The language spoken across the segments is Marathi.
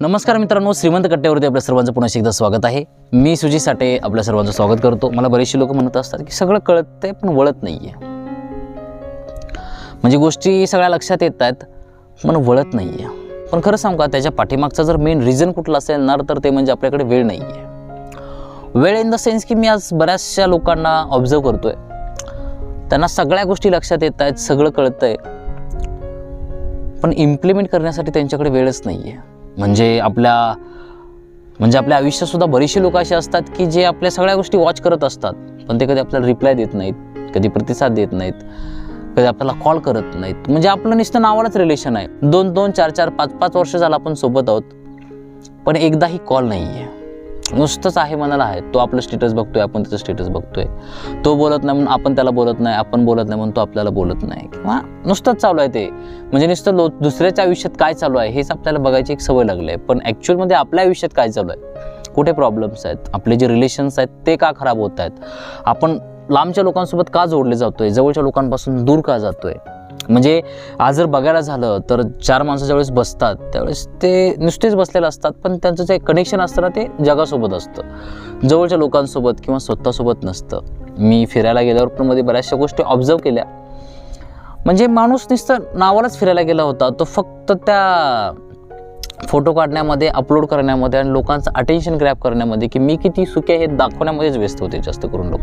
नमस्कार मित्रांनो श्रीमंत कट्ट्यावरती आपल्या सर्वांचं पुन्हा एकदा स्वागत आहे. मी सुजी साठे आपल्या सर्वांचं स्वागत करतो. मला बरेचसे लोक म्हणत असतात की सगळं कळतंय पण वळत नाही आहे म्हणजे गोष्टी सगळ्या लक्षात येत आहेत पण वळत नाही आहे पण खरं सांगू का त्याच्या पाठीमागचा जर मेन रिझन कुठला असेल ना तर ते म्हणजे आपल्याकडे वेळ नाही आहे वेळ इन द सेन्स की मी आज बऱ्याचशा लोकांना ऑब्झर्व करतोय. त्यांना सगळ्या गोष्टी लक्षात येत आहेत सगळं कळतंय. पण इम्प्लिमेंट करण्यासाठी त्यांच्याकडे वेळच नाही आहे म्हणजे आपल्या म्हणजे आपल्या आयुष्यातसुद्धा बरीचशी लोक अशी असतात की जे आपल्या सगळ्या गोष्टी वॉच करत असतात. पण ते कधी आपल्याला रिप्लाय देत नाहीत कधी प्रतिसाद देत नाहीत कधी आपल्याला कॉल करत नाहीत. म्हणजे आपलं नुसतं नावालाच रिलेशन आहे. दोन दोन चार चार पाच पाच वर्ष झालं आपण सोबत आहोत पण एकदाही कॉल नाही आहे नुसतंच आहे मनाला आहे. तो आपलं स्टेटस बघतोय आपण त्याचं स्टेटस बघतोय. तो बोलत नाही म्हणून आपण त्याला बोलत नाही आपण बोलत नाही म्हणून तो आपल्याला बोलत नाही. किंवा नुसतंच चालू आहे ते. म्हणजे नुसतं लो दुसऱ्याच्या आयुष्यात काय चालू आहे हेच आपल्याला बघायची एक सवय लागली आहे. पण ॲक्च्युअलमध्ये आपल्या आयुष्यात काय चालू आहे? कुठे प्रॉब्लेम्स आहेत? आपले जे रिलेशन्स आहेत ते का खराब होत आहेत? आपण लांबच्या लोकांसोबत का जोडले जातोय? जवळच्या लोकांपासून दूर का जातोय? म्हणजे आज जर बघायला झालं तर चार माणसं ज्यावेळेस बसतात त्यावेळेस ते नुसतेच बसलेले असतात पण त्यांचं जे कनेक्शन असतं ना ते जगासोबत असतं. जवळच्या लोकांसोबत किंवा स्वतःसोबत नसतं. मी फिरायला गेल्यावर पण मध्ये बऱ्याचशा गोष्टी ऑब्झर्व केल्या. म्हणजे माणूस नुसतं नावालाच फिरायला गेला होता तो फक्त त्या फोटो काढण्यामध्ये अपलोड करण्यामध्ये आणि लोकांचं अटेन्शन ग्रॅप करण्यामध्ये की मी किती सुखी आहे हे दाखवण्यामध्येच व्यस्त होते जास्त करून लोक.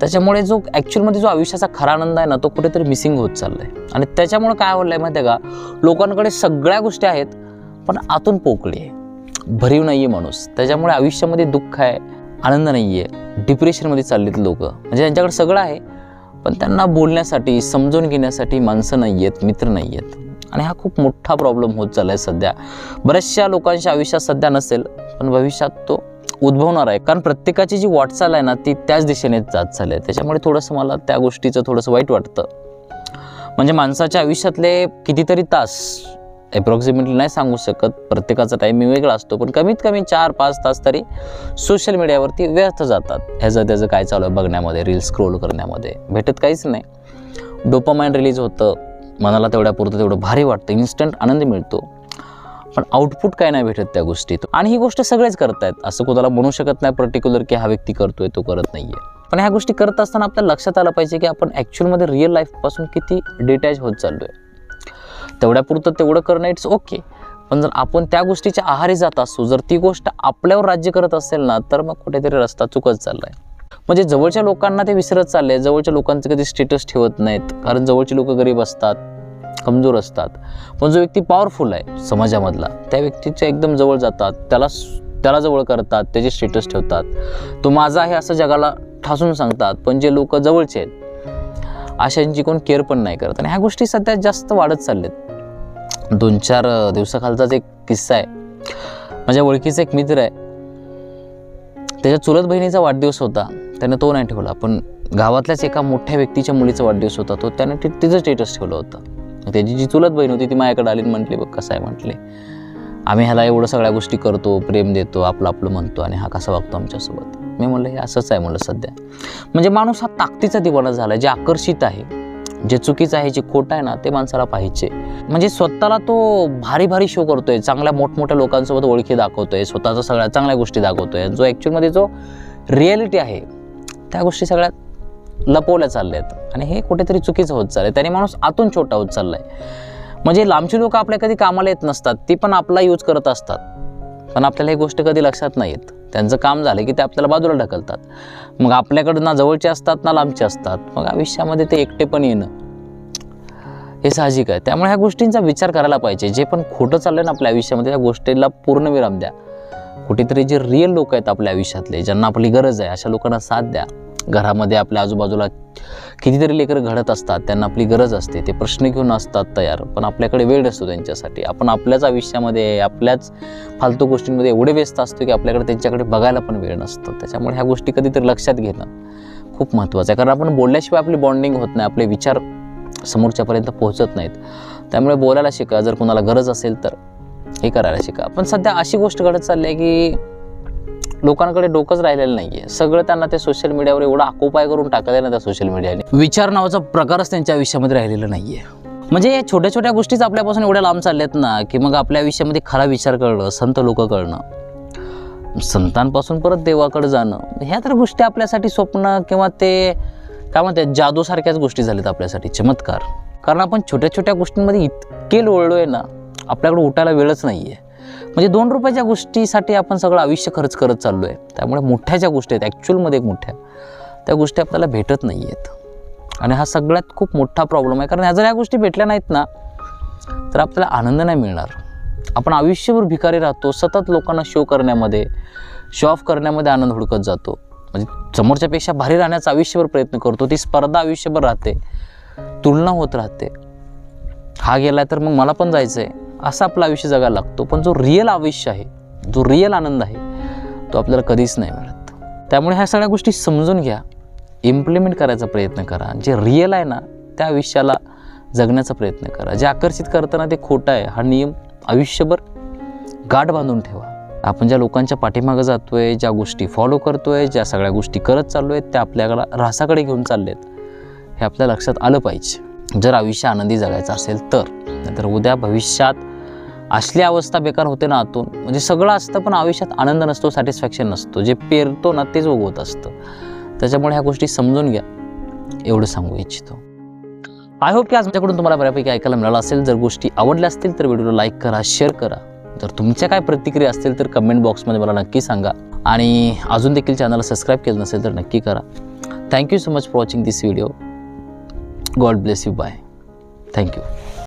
त्याच्यामुळे जो ॲक्च्युअलमध्ये जो आयुष्याचा खरा आनंद आहे ना तो कुठेतरी मिसिंग होत चाललाय. आणि त्याच्यामुळे काय होलं आहे माहिती आहे का? लोकांकडे सगळ्या गोष्टी आहेत पण आतून पोकळी आहे. भरीव नाही आहे माणूस. त्याच्यामुळे आयुष्यामध्ये दुःख आहे आनंद नाही आहे डिप्रेशनमध्ये चाललेत लोक. म्हणजे त्यांच्याकडे सगळं आहे पण त्यांना बोलण्यासाठी समजून घेण्यासाठी माणसं नाही आहेत मित्र नाही आहेत आणि हा खूप मोठा प्रॉब्लेम होत चालला आहे सध्या. बऱ्याचशा लोकांच्या आयुष्यात सध्या नसेल पण भविष्यात तो उद्भवणार आहे. कारण प्रत्येकाची जी वाटचाल आहे ना ती त्याच दिशेने जात झाली आहे. त्याच्यामुळे थोडंसं मला त्या गोष्टीचं थोडंसं वाईट वाटतं. म्हणजे माणसाच्या आयुष्यातले कितीतरी तास अप्रॉक्सिमेटली नाही सांगू शकत. प्रत्येकाचा टायमिंग वेगळा असतो. पण कमीत कमी चार पाच तास तरी सोशल मीडियावरती व्यर्थ जातात. ह्याचं त्याचं काय चालू आहे बघण्यामध्ये रील स्क्रोल करण्यामध्ये. भेटत काहीच नाही. डोपामाइन रिलीज होतं. मनाला तेवढ्यापुरतं तेवढं भारी वाटतं. इन्स्टंट आनंद मिळतो. पण आउटपुट काय नाही भेटत त्या गोष्टीत. आणि ही गोष्ट सगळेच करतायत. असं कोणाला म्हणू शकत नाही पर्टिक्युलर की हा व्यक्ती करतोय तो करत नाहीये. पण ह्या गोष्टी करत असताना आपल्याला लक्षात आलं पाहिजे की आपण ॲक्च्युअलमध्ये रिअल लाईफपासून किती डिटॅच होत चाललोय. तेवढ्यापुरतं तेवढं करणं इट्स ओके पण जर आपण त्या गोष्टीच्या आहारी जात असू जर ती गोष्ट आपल्यावर राज्य करत असेल ना तर मग कुठेतरी रस्ता चुकत चाललाय. म्हणजे जवळच्या लोकांना ते विसरत चालले जवळच्या लोकांचे कधी स्टेटस ठेवत नाहीत. कारण जवळची लोक गरीब असतात. कमजोर असतात. पण जो व्यक्ती पॉवरफुल आहे समाजामधला त्या व्यक्तीच्या एकदम जवळ जातात त्याला त्याला जवळ करतात त्याचे स्टेटस ठेवतात. तो माझा आहे असं जगाला ठासून सांगतात पण जे लोक जवळचे आहेत अशांची कोण केअर पण नाही करत. आणि ह्या गोष्टी सध्या जास्त वाढत चालल्यात. दोन चार दिवसाखालचाच एक किस्सा आहे. माझ्या ओळखीचा एक मित्र आहे. त्याच्या चुलत बहिणीचा वाढदिवस होता. त्यानं तो नाही ठेवला पण गावातल्याच एका मोठ्या व्यक्तीच्या मुलीचा वाढदिवस होता. तो त्यानं तिचं स्टेटस ठेवलं होतं. त्याची जी चुलत बहीण होती ती माझ्याकडे आली म्हटली बघ कसं आहे? म्हटले आम्ही ह्याला एवढं सगळ्या गोष्टी करतो प्रेम देतो आपलं आपलं म्हणतो आणि हा कसा वागतो आमच्यासोबत? मी म्हणलं हे असंच आहे म्हणलं सध्या. म्हणजे माणूस हा ताकदीचा दिवाना झाला जे आकर्षित आहे जे चुकीचं आहे जे खोटं आहे ना ते माणसाला पाहिजे. म्हणजे स्वतःला तो भारी भारी शो करतोय चांगल्या मोठमोठ्या लोकांसोबत ओळखी दाखवतोय स्वतःचा सगळ्या चांगल्या गोष्टी दाखवतोय. जो ॲक्च्युअलमध्ये जो रिॲलिटी आहे त्या गोष्टी सगळ्यात लपवल्या चालल्या आहेत आणि हे कुठेतरी चुकीचं होत चाललंय. त्याने माणूस आतून छोटा होत चाललाय. म्हणजे लांबची लोक आपल्या कधी कामाला येत नसतात ती पण आपला यूज करत असतात. पण आपल्याला ही गोष्ट कधी लक्षात नाही येत. त्यांचं काम झालं की ते आपल्याला बाजूला ढकलतात. मग आपल्याकडं ना जवळचे असतात ना लांबचे असतात. मग आयुष्यामध्ये ते एकटे पण येणं हे साहजिक आहे. त्यामुळे ह्या गोष्टींचा विचार करायला पाहिजे. जे पण खोटं चाललं ना आपल्या आयुष्यामध्ये त्या गोष्टीला पूर्ण विराम द्या. कुठेतरी जे रिअल लोक आहेत आपल्या आयुष्यातले ज्यांना आपली गरज आहे अशा लोकांना साथ द्या. घरामध्ये आपल्या आजूबाजूला कितीतरी लेकरं घडत असतात त्यांना आपली गरज असते ते प्रश्न घेऊन असतात तयार. पण आपल्याकडे वेळ असतो त्यांच्यासाठी. आपण आपल्याच आयुष्यामध्ये आपल्याच फालतू गोष्टींमध्ये एवढे व्यस्त असतो की आपल्याकडे त्यांच्याकडे बघायला पण वेळ नसतो. त्याच्यामुळे ह्या गोष्टी कधीतरी लक्षात घेणं खूप महत्त्वाचं आहे. कारण आपण बोलल्याशिवाय आपली बॉन्डिंग होत नाही आपले विचार समोरच्यापर्यंत पोहोचत नाहीत. त्यामुळे बोलायला शिका. जर कोणाला गरज असेल तर हे करायला शिका. पण सध्या अशी गोष्ट घडत चालली आहे की लोकांकडे डोकंच राहिलेलं नाहीये. सगळं त्यांना ते सोशल मीडियावर एवढा आकोपाय करून टाकलेलं ना त्या सोशल मीडियाने विचार नावाचा प्रकारच त्यांच्या आयुष्यामध्ये राहिलेला नाहीये. म्हणजे या छोट्या छोट्या गोष्टीच आपल्यापासून एवढ्या लांब चालल्यात ना की मग आपल्या आयुष्यामध्ये खरा विचार करणं संत लोक कळणं संतांपासून परत देवाकडे जाणं ह्या तर गोष्टी आपल्यासाठी स्वप्न किंवा ते काय म्हणतात जादूसारख्याच गोष्टी झाल्यात आपल्यासाठी चमत्कार. कारण आपण छोट्या छोट्या गोष्टींमध्ये इतके लोळलो आहे ना आपल्याकडे उठायला वेळच नाही आहे म्हणजे दोन रुपयाच्या गोष्टीसाठी आपण सगळं आयुष्य खर्च करत चाललो आहे त्यामुळे मोठ्या ज्या गोष्टी आहेत ॲक्च्युअलमध्ये मोठ्या. त्या गोष्टी आपल्याला भेटत नाही आहेत आणि हा सगळ्यात खूप मोठा प्रॉब्लेम आहे. कारण ह्या जर या गोष्टी भेटल्या नाहीत ना तर आपल्याला आनंद नाही मिळणार. आपण आयुष्यभर भिकारी राहतो सतत लोकांना शो करण्यामध्ये शो ऑफ करण्यामध्ये आनंद हुडकत जातो. म्हणजे समोरच्यापेक्षा भारी राहण्याचा आयुष्यभर प्रयत्न करतो ती स्पर्धा आयुष्यभर राहते. तुलना होत राहते. हा गेला तर मग मला पण जायचं आहे असं आपलं आयुष्य जगायला लागतो. पण जो रिअल आयुष्य आहे जो रिअल आनंद आहे तो आपल्याला कधीच नाही मिळत. त्यामुळे ह्या सगळ्या गोष्टी समजून घ्या. इम्प्लिमेंट करायचा प्रयत्न करा. जे रिअल आहे ना त्या आयुष्याला जगण्याचा प्रयत्न करा. जे आकर्षित करताना ते खोटं आहे हा नियम आयुष्यभर गाठ बांधून ठेवा. आपण ज्या लोकांच्या पाठीमागं जातोय ज्या गोष्टी फॉलो करतोय ज्या सगळ्या गोष्टी करत चाललो आहेत त्या आपल्याला ऱ्हासाकडे घेऊन चाललेत हे आपल्या लक्षात आलं पाहिजे. जर आयुष्य आनंदी जगायचं असेल तर नाहीतर उद्या भविष्यात असली अवस्था बेकार होते ना आतून. म्हणजे सगळं असतं पण आयुष्यात आनंद नसतो सॅटिस्फॅक्शन नसतो. जे पेरतो ना तेच उगवत असतं. त्याच्यामुळे ह्या गोष्टी समजून घ्या. एवढं सांगू इच्छितो. आय होप की आज माझ्याकडून तुम्हाला बऱ्यापैकी ऐकायला मिळालं असेल. जर गोष्टी आवडल्या असतील तर व्हिडिओला लाईक करा शेअर करा. जर तुमच्या काय प्रतिक्रिया असतील तर कमेंट बॉक्समध्ये मला नक्की सांगा. आणि अजून देखील चॅनलला सबस्क्राईब केलं नसेल तर नक्की करा. Thank you so much for watching this video God bless you bye thank you